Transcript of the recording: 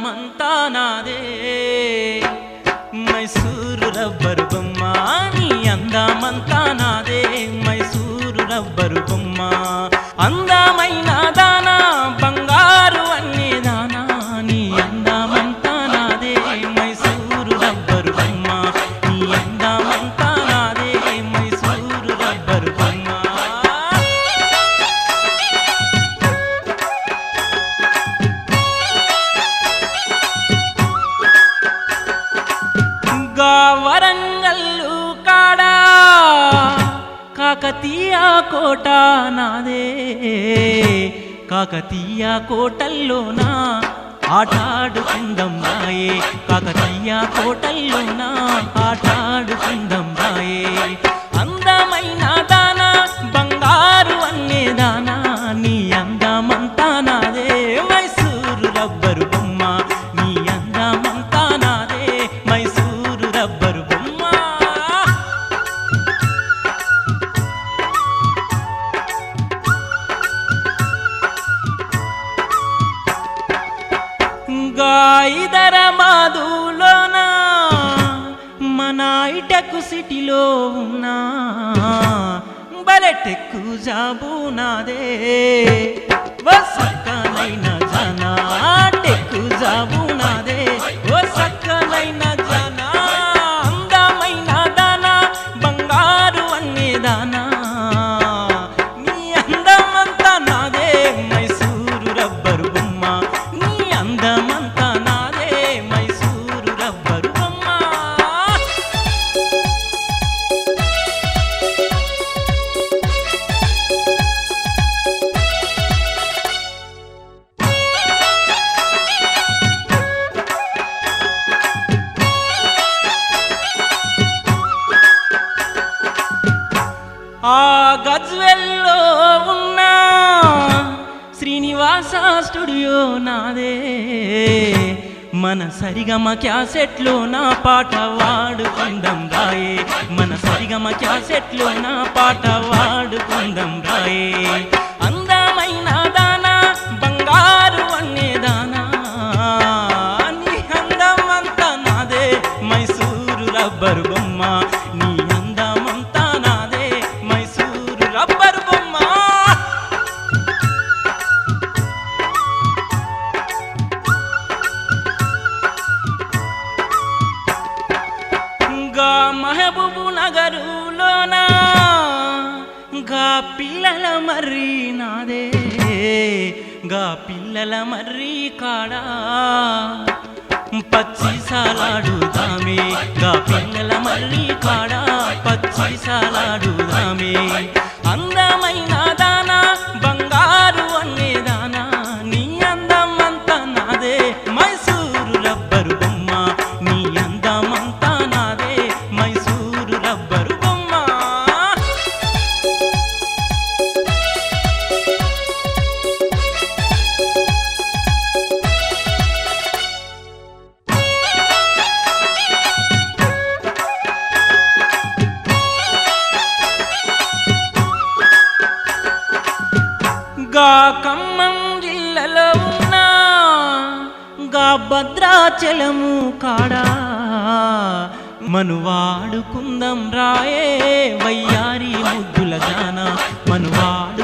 లోకమంతా నాదే. మైసూరు రబ్బరు బొమ్మ నీ అందమంతా నాదే. మైసూరు రబ్బరు బొమ్మ అందమైన కాకతీయ కోట నాదే. కాకతీయ కోటల్లోన? ఆటాడుకుందం రాయే కాకతీయ కోటల్లోన? ఆటాడుకుందం రాయే గాయిదర మాధులోనా మన ఇటకు సిటీలో ఉన్నా బలెటెక్కు జాబు నాదే వసక్కలైన జనా టెక్కు జాబు నాదే వసక్కలైన స్టూడియో నాదే. మన సరిగమ క్యాసెట్లో నా పాట వాడు కొందం రాయే. మన సరిగమ క్యాసెట్లో నా పాట వాడుకుందాం రాయే. మహబూబు నగరులోన గా పిల్లల మర్రి నాదే. గా పిల్లల మర్రి కాడా. పచ్చి సాలాడుదామే గా పిల్లల మర్రి కాడా. పచ్చి సాలాడుదామే అందమైన ఖమ్మం జిల్లలో ఉన్న గా భద్రాచలము కాడా? మనువాడుకుందం రాయే వయ్యారి ముద్దుల జాన మనువాడు